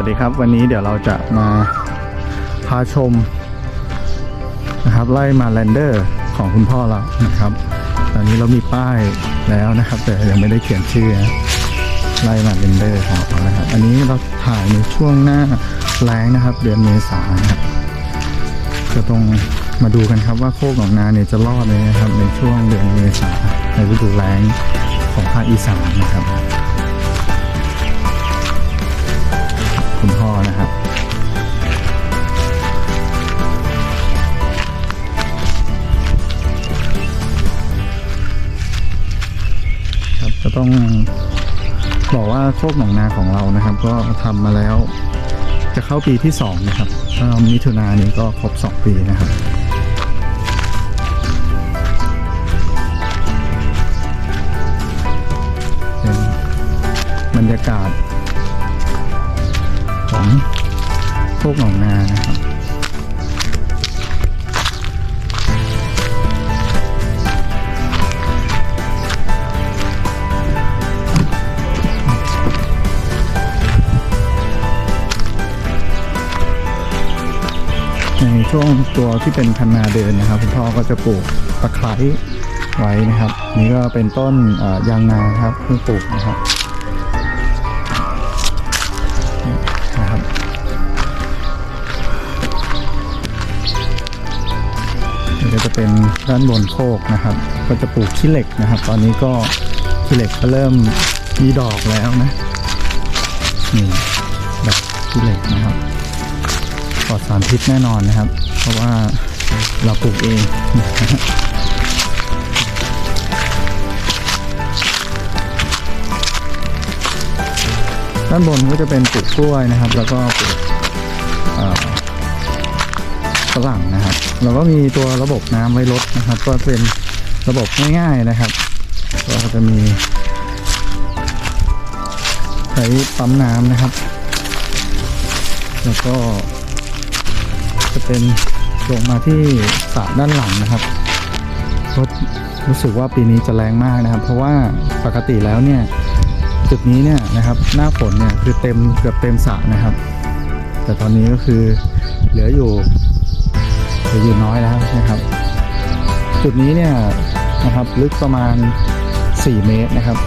วัสดีครับวันนี้เดี๋ยวเราจะมาพาชมนะครับไล่มาแลนเดอร์ของคุณพ่อเรานะครับ ตอนนี้เรามีป้ายแล้วนะครับ แต่ยังไม่ได้เขียนชื่อนะไล่มาแลนเดอร์ของเรานะครับ อันนี้เราถ่ายในช่วงหน้าแล้งนะครับ เดือนเมษาครับจะต้องมาดูกันครับว่าโคกหนองนาเนี่ยจะรอดไหมนะครับในช่วงเดือนเมษาในฤดูแล้งของภาคอีสานนะครับ นะครับครับก็ต้องบอกว่าโคกหนองนาของเรานะครับ ก็ทำมาแล้ว จะเข้าปีที่สองนะครับมิถุนายนนี้ก็ครบสองปีนะครับเป็นบรรยากาศ ของโคกหนองนานะครับในช่วงตัวที่เป็นคันนาเดินนะครับคุณพ่อก็จะปลูกตะไคร้ไว้นะครับ นี่ก็เป็นต้นยางนาครับเพิ่งปลูกนะครับ เป็นด้านบนโคกนะครับ ก็จะปลูกขี้เหล็กนะครับ ตอนนี้ก็ขี้เหล็กก็เริ่มมีดอกแล้วนะนี่ดอกขี้เหล็กนะครับปลอดสารพิษแน่นอนนะครับ เพราะว่าเราปลูกเองด้านบนก็จะเป็นปลูกกล้วยนะครับ แล้วก็ปลูกอ่อฝ รั่งนะครับ เราก็มีตัวระบบน้ำไว้ลดนะครับ ก็เป็นระบบง่ายๆนะครับ ก็จะมีใช้ปั๊มน้ำนะครับ แล้วก็ จะเป็นลงมาที่สระด้านหลังนะครับก็รู้สึกว่าปีนี้จะแรงมากนะครับ เพราะว่าปกติแล้วเนี่ยจุดนี้เนี่ยนะครับหน้าฝนเนี่ยคือเต็มเกือบเต็มสระนะครับ แต่ตอนนี้ก็คือเหลืออยู่ เหลืออยู่น้อยแล้วนะครับ จุดนี้เนี่ยนะครับลึกประมาณ 4 เมตรนะครับ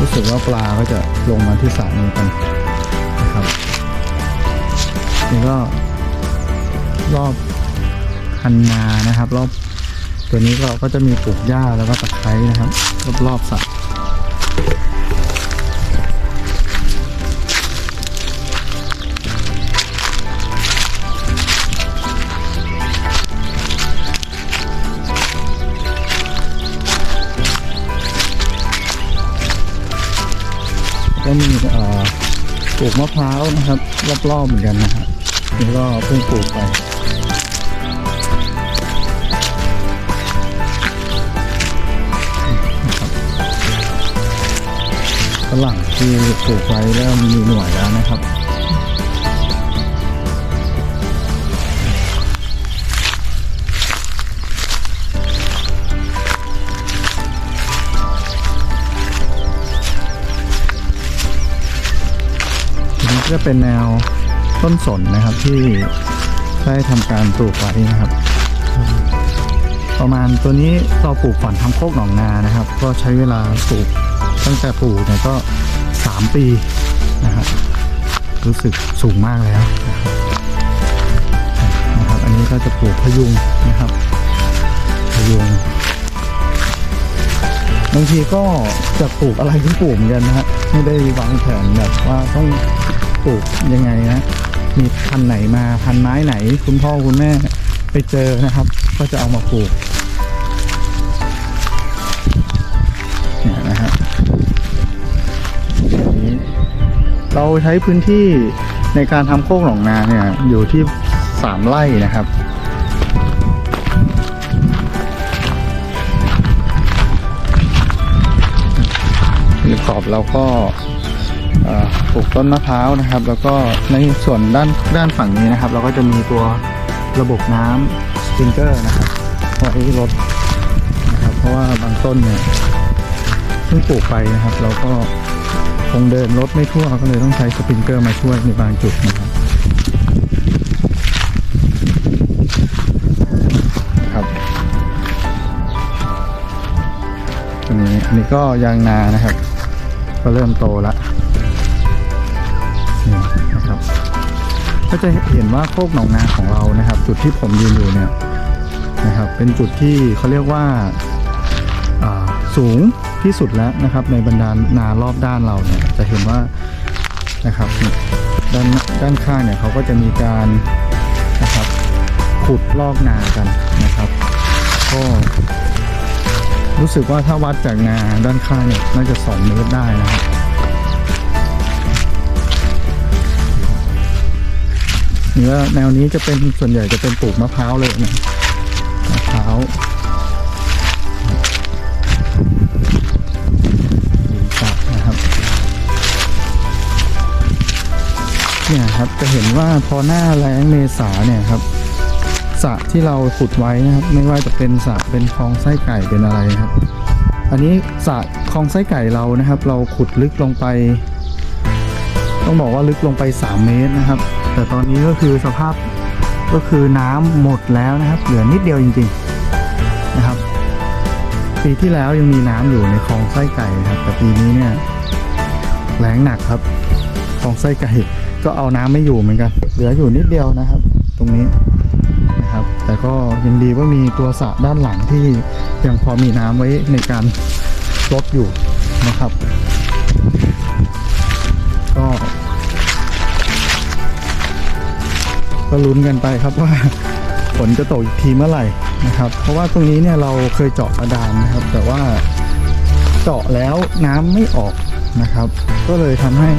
รู้สึกว่าปลาก็จะลงมาที่สระนี้กันนะครับนี่ก็รอบคันนานะครับ รอบตัวนี้เราก็จะมีปลูกหญ้าแล้วก็ตะไคร้นะครับ รอบรอบๆสระ ลูกมะพร้าวนะครับรอบๆเหมือนกันนะครับนี่ก็เพิ่งปลูกไปฝรั่งที่ปลูกไว้เริ่มมีหน่วยแล้วนะครับ อันนี้ก็เป็นแนวต้นสนนะครับที่ได้ทำการปลูกไว้นะครับ ประมาณตัวนี้เราปลูกฝันทำโคกหนองนานะครับ ก็ใช้เวลาปลูกตั้งแต่ปลูกเนี่ยก็ 3 ปีนะครับรู้สึกสูงมากแล้วนะครับ อันนี้ก็จะปลูกพะยุงนะครับพะยุงบางทีก็จะปลูกอะไรที่ปลูกเหมือนกันนะฮะไม่ได้วางแผนแบบว่าต้อง ปลูกยังไงนะ มีพันไหนมาพันไม้ไหน คุณพ่อคุณแม่ไปเจอนะครับ ก็จะเอามาปลูกเนี่ยนะฮะอันนี้เราใช้พื้นที่ในการทำโคกหนองนาเนี่ยอยู่ที่สามไร่นะครับขอบเราก็ ปลูกต้นมะพร้าวนะครับ แล้วก็ในส่วนด้านด้านฝั่งนี้นะครับ เราก็จะมีตัวระบบน้ำสปริงเกอร์นะครับไว้รดนะครับ เพราะว่าบางต้นเนี่ยเพิ่งปลูกไปนะครับ เราก็คงเดินรถไม่ทั่วก็เลยต้องใช้สปริงเกอร์มาช่วยในบางจุดนะครับครับอันนี้อันนี้ก็ยางนานะครับ ก็เริ่มโตแล้ว ก็จะเห็นว่าโคกหนองนาของเรานะครับ จุดที่ผมยืนอยู่เนี่ยนะครับ เป็นจุดที่เขาเรียกว่าสูงที่สุดแล้วนะครับ ในบรรดานารอบด้านเราเนี่ยจะเห็นว่านะครับด้านด้านข้างเนี่ยเขาก็จะมีการนะครับขุดลอกนากันนะครับ ก็รู้สึกว่าถ้าวัดจากนาด้านข้างเนี่ยน่าจะ 2 เมตรได้นะครับ เนื้อแนวนี้จะเป็นส่วนใหญ่จะเป็นปลูกมะพร้าวเลยนะมะพร้าวหินสับนะครับเนี่ยครับจะเห็นว่าพอหน้าแล้งเมษาเนี่ยครับสระที่เราขุดไว้นะครับ ไม่ว่าจะเป็นสระเป็นคลองไส้ไก่เป็นอะไรครับ อันนี้สระคลองไส้ไก่เรานะครับ เราขุดลึกลงไป ต้องบอกว่าลึกลงไป 3 เมตรนะครับ แต่ตอนนี้ก็คือสภาพก็คือน้ำหมดแล้วนะครับ เหลือนิดเดียวจริง ๆนะครับ ปีที่แล้วยังมีน้ำอยู่ในคลองไส้ไก่นะครับ แต่ปีนี้เนี่ยแรงหนักครับคลองไส้ไก่ก็เอาน้ำไม่อยู่เหมือนกัน เหลืออยู่นิดเดียวนะครับ ตรงนี้นะครับ แต่ก็ยังดีว่ามีตัวสระด้านหลังที่ยังพอมีน้ำไว้ในการลดอยู่นะครับ ก็ลุ้นกันไปครับว่าฝนจะตกอีกทีเมื่อไหร่นะครับ เพราะว่าตรงนี้เนี่ยเราเคยเจาะบาดาลนะครับ แต่ว่าเจาะแล้วน้ำไม่ออกนะครับ ก็เลยทำให้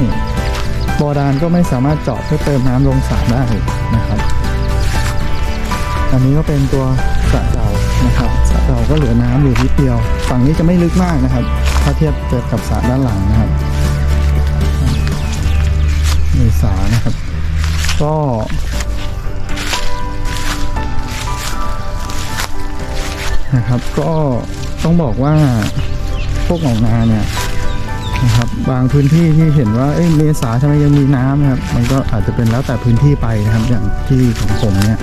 บาดาลก็ไม่สามารถเจาะเพื่อเติมน้ำลงสระได้นะครับ อันนี้ก็เป็นตัวสระเดานะครับสระเดาก็เหลือน้ำอยู่นิดเดียว ฝั่งนี้จะไม่ลึกมากนะครับ ถ้าเทียบเจอกับสระด้านหลังนะครับเมษานะครับ ก็ นะครับ ก็ต้องบอกว่าพวกหนองนาเนี่ยนะครับบางพื้นที่ที่เห็นว่าเอ้ยเมษาทำไมยังมีน้ำนะครับ มันก็อาจจะเป็นแล้วแต่พื้นที่ไปนะครับ อย่างที่ของผมเนี่ย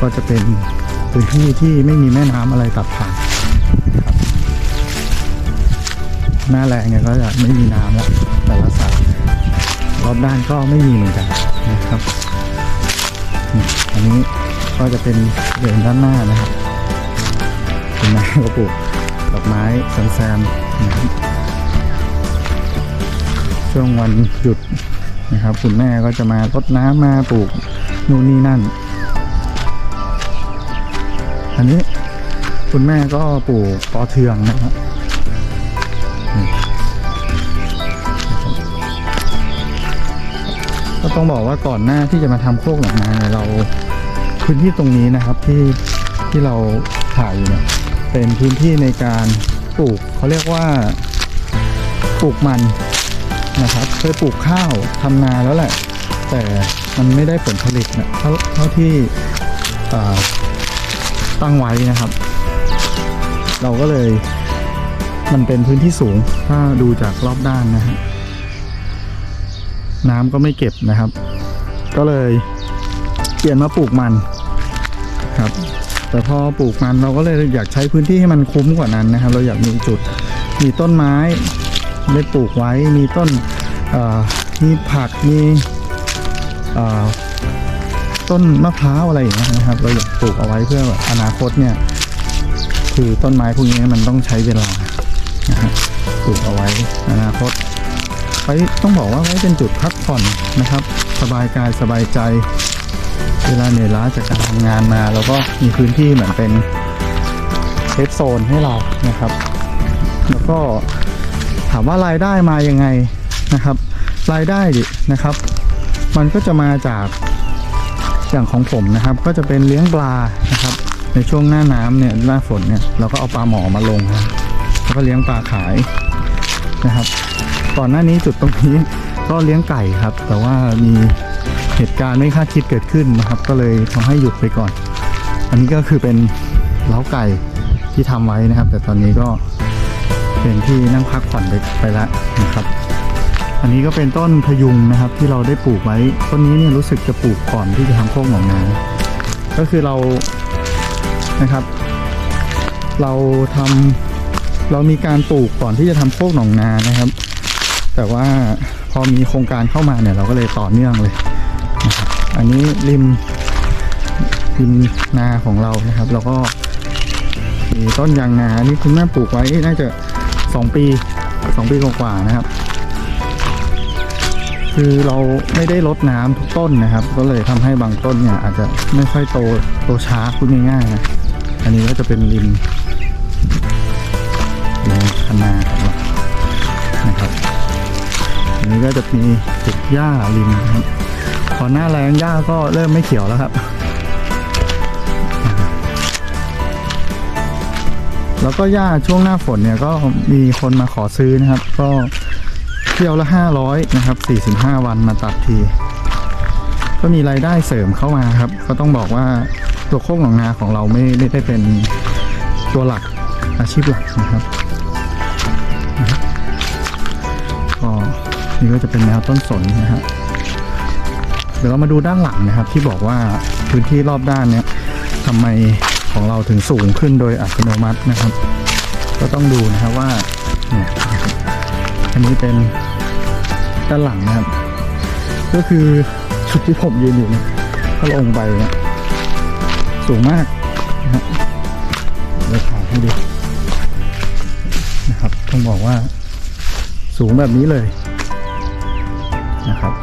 ก็จะเป็นพื้นที่ที่ไม่มีแม่น้ำอะไรตัดผ่านนะครับหน้าแรงเนี่ยก็จะไม่มีน้ำแล้วแต่ละสระรอบด้านก็ไม่มีเหมือนกันนะครับ อันนี้ก็จะเป็นเดินด้านหน้านะครับ คุณแม่ก็ปลูกดอกไม้แซมๆนะครับช่วงวันหยุดนะครับ คุณแม่ก็จะมารดน้ำมาปลูกนู่นนี่นั่น อันนี้คุณแม่ก็ปลูกปอเทืองนะครับก็ต้องบอกว่าก่อนหน้าที่จะมาทำโคกหนองนาเนี่ยเราพื้นที่ตรงนี้นะครับที่ที่เราถ่ายอยู่เนี่ย เป็นพื้นที่ในการปลูกเขาเรียกว่าปลูกมันนะครับเคยปลูกข้าวทำนาแล้วแหละ แต่มันไม่ได้ผลผลิตนะเท่าเท่าที่ตั้งไว้นะครับ เราก็เลยมันเป็นพื้นที่สูงถ้าดูจากรอบด้านนะฮะน้ำก็ไม่เก็บนะครับ ก็เลยเปลี่ยนมาปลูกมันครับ แต่พอปลูกมันเราก็เลยอยากใช้พื้นที่ให้มันคุ้มกว่านั้นนะครับ เราอยากมีจุดมีต้นไม้ได้ปลูกไว้มีต้นมีผักมีต้นมะพร้าวอะไรอย่างเงี้ยนะครับ เราอยากปลูกเอาไว้เพื่ออนาคตเนี่ยคือต้นไม้พวกนี้มันต้องใช้เวลานะฮะปลูกเอาไว้อนาคตไว้ต้องบอกว่าไว้เป็นจุดพักผ่อนนะครับ สบายกายสบายใจ เวลาเหนื่อยล้าจากการทำงานมาเราก็มีพื้นที่เหมือนเป็นเซฟโซนให้เรานะครับ แล้วก็ถามว่ารายได้มายังไงนะครับ รายได้นะครับ มันก็จะมาจากอย่างของผมนะครับ ก็จะเป็นเลี้ยงปลานะครับ ในช่วงหน้าน้ำเนี่ยหน้าฝนเนี่ยเราก็เอาปลาหมอมาลงนะแล้วก็เลี้ยงปลาขายนะครับ ก่อนหน้านี้จุดตรงนี้ก็เลี้ยงไก่ครับ แต่ว่ามี เหตุการณ์ไม่คาดคิดเกิดขึ้นนะครับ ก็เลยทำให้หยุดไปก่อน อันนี้ก็คือเป็นเล้าไก่ที่ทำไว้นะครับ แต่ตอนนี้ก็เป็นที่นั่งพักผ่อนไปไปแล้วนะครับ อันนี้ก็เป็นต้นพยุงนะครับที่เราได้ปลูกไว้ต้นนี้เนี่ยรู้สึกจะปลูกก่อนที่จะทำโคกหนองนาก็คือเรานะครับ เราทำเรามีการปลูกก่อนที่จะทำโคกหนองนานะครับ แต่ว่าพอมีโครงการเข้ามาเนี่ยเราก็เลยต่อเนื่องเลย อันนี้ริมริมนาของเรานะครับ แล้วก็มีต้นยางนาอันนี่คุณแม่ปลูกไว้น่าจะสองปีสองปีกว่าๆนะครับ คือเราไม่ได้ลดน้ำทุกต้นนะครับ ก็เลยทำให้บางต้นเนี่ยอาจจะไม่ค่อยโตโตช้าพูดง่ายๆนะอันนี้ก็จะเป็นริมริมคันาของเรานะครับ อันนี้ก็จะมีติดหญ้าริมนะครับ พอหน้าแรงหญ้าก็เริ่มไม่เขียวแล้วครับ แล้วก็หญ้าช่วงหน้าฝนเนี่ยก็มีคนมาขอซื้อนะครับ ก็เที่ยวละห้าร้อยนะครับสี่สิบห้าวันมาตัดที ก็มีรายได้เสริมเข้ามาครับ ก็ต้องบอกว่าตัวโคกหนองนาของเราไม่ไม่ได้เป็นตัวหลักอาชีพหลักนะครับก็นี่ก็จะเป็นแนวต้นสนนะฮะ เดี๋ยวเรามาดูด้านหลังนะครับ ที่บอกว่าพื้นที่รอบด้านเนี้ยทำไมของเราถึงสูงขึ้นโดยอัตโนมัตินะครับ ก็ต้องดูนะครับว่าเนี่ยอันนี้เป็นด้านหลังนะครับ ก็คือจุดที่ผมยืนอยู่เนี่ยถ้าลงไปเนี่ยสูงมากนะฮะเดี๋ยวถ่ายให้ดูนะครับต้องบอกว่าสูงแบบนี้เลยนะครับ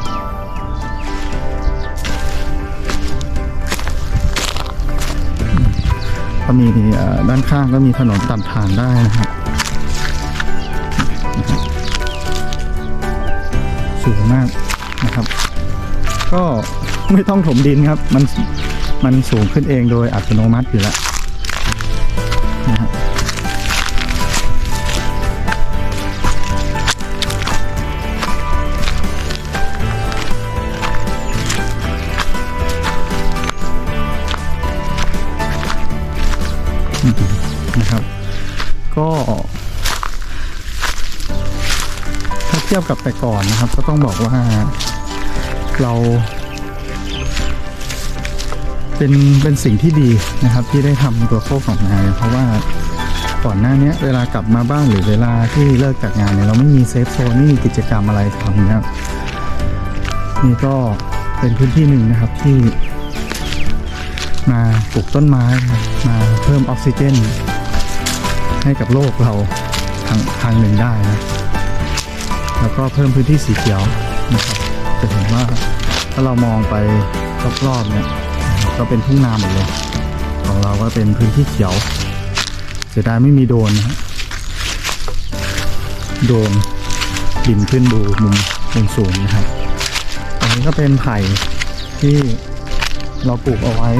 มีด้านข้างก็มีถนนตัดผ่านได้นะครับสูงมากนะครับ ก็ไม่ต้องถมดินครับ มันมันสูงขึ้นเองโดยอัตโนมัติอยู่แล้วนะครับ ทียบกับแต่ก่อนนะครับ ก็ต้องบอกว่าเรา เป็นเป็นสิ่งที่ดีนะครับ ที่ได้ทำตัวโคกของงานเพราะว่าก่อนหน้านี้เวลากลับมาบ้านหรือเวลาที่เลิกจากงานเนี่ยเราไม่มีเซฟโซนไม่มีกิจกรรมอะไรทำนะครับนี่ก็เป็นพื้นที่หนึ่งนะครับที่มาปลูกต้นไม้นะมาเพิ่มออกซิเจน ให้กับโลกเราทางทางหนึ่งได้นะ แล้วก็เพิ่มพื้นที่สีเขียวนะครับจะเห็นว่าถ้าเรามองไปรอบๆเนี่ยก็เป็นทุ่งนาหมดเลยของเราก็เป็นพื้นที่เขียวเสียดายไม่มีโดนนะโดนบินขึ้นดูมุมมุมสูงนะครับอันนี้ก็เป็นไผ่ที่เราปลูกเอาไว้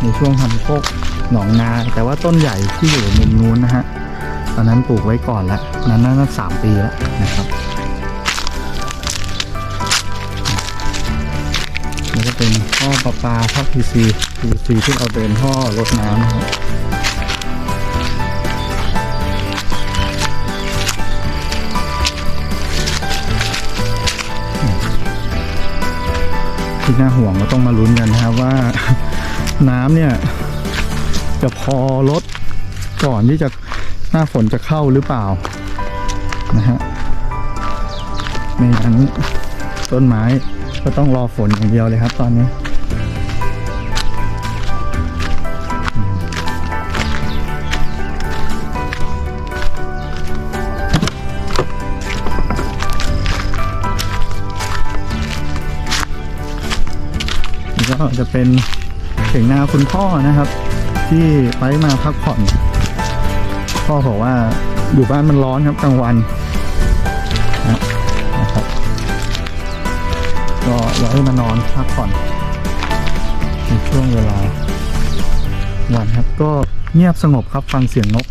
ในช่วงทำโคกหนองนา แต่ว่าต้นใหญ่ที่อยู่มุมนู้นนะฮะตอนนั้นปลูกไว้ก่อนแล้วนั้นน่าจะสามปีแล้วนะครับ อประปาท่อ PC PC ที่เราเดินท่อรดน้ำนะครับที่น่าห่วงก็ต้องมาลุ้นกันนะครับว่าน้ำเนี่ย จะพอลดก่อนที่จะหน้าฝนจะเข้าหรือเปล่านะฮะไม่งั้นต้นไม้ก็ต้องรอฝนอย่างเดียวเลยครับตอนนี้ จะเป็นเสียงนาคุณพ่อนะครับ ที่ไปมาพักผ่อน พ่อบอกว่าอยู่บ้านมันร้อนครับกลางวันนะนะครับก็อยากให้มานอนพักผ่อนในช่วงเวลาวันครับ ก็เงียบสงบครับฟังเสียงนก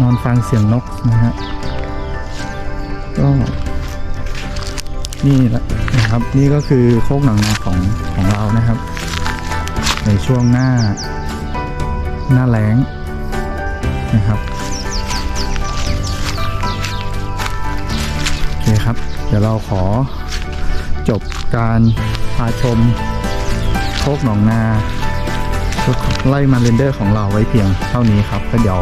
นอนฟังเสียงนกนะฮะก็ นี่แหละนะครับนี่ก็คือโคกหนังนาของของเรานะครับ ในช่วงหน้า หน้าแล้งนะครับโอเคครับ เดี๋ยวเราขอจบการพาชมโคกหนองนาไล่มาเรนเดอร์ของเราไว้เพียงเท่านี้ครับแล้วเดี๋ยว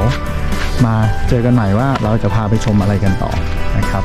มาเจอกันใหม่ว่าเราจะพาไปชมอะไรกันต่อนะครับ